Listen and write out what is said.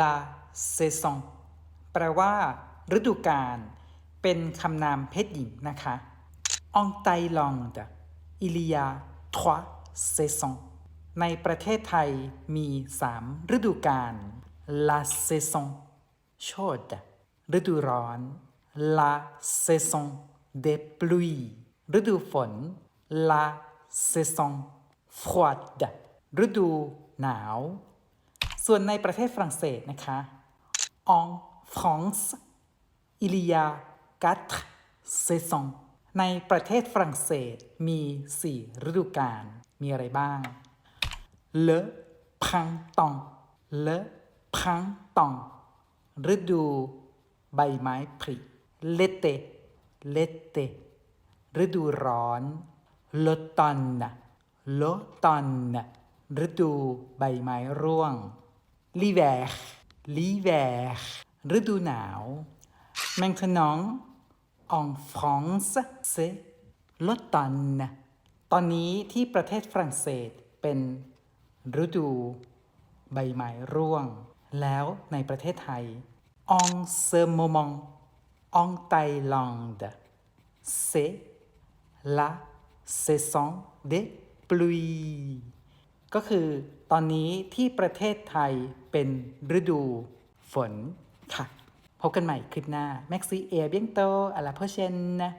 la saison แปลว่า ฤดูกาล เป็นคำนามเพศหญิงนะคะ En Thaïlande il y a trois saisons ในประเทศไทยมี 3 ฤดูกาล La saison chaude ฤดูร้อน La saison des pluies ฤดูฝน La saison froide ฤดูหนาว ส่วนในประเทศฝรั่งเศสนะคะ En France il y a quatre saisons ในประเทศฝรั่งเศสมี 4 ฤดูกาลมีอะไรบ้าง Le printemps Le printemps ฤดูใบไม้ผลิ L'été L'été ฤดูร้อน L'automne L'automne ฤดูใบไม้ร่วง L'hiver L'hiver ฤดูหนาว Maintenant en France c'est l'automne ตอนนี้ที่ประเทศฝรั่งเศสเป็นฤดู ใบไม้ร่วง แล้วในประเทศไทย en ce moment en Thaïlande c'est la saison des pluies ก็คือตอนนี้ที่ประเทศไทยเป็นฤดูฝนค่ะ พบกันใหม่คลิปหน้า แม็กซี่เอเบียงโตอะลาโพเชนนะ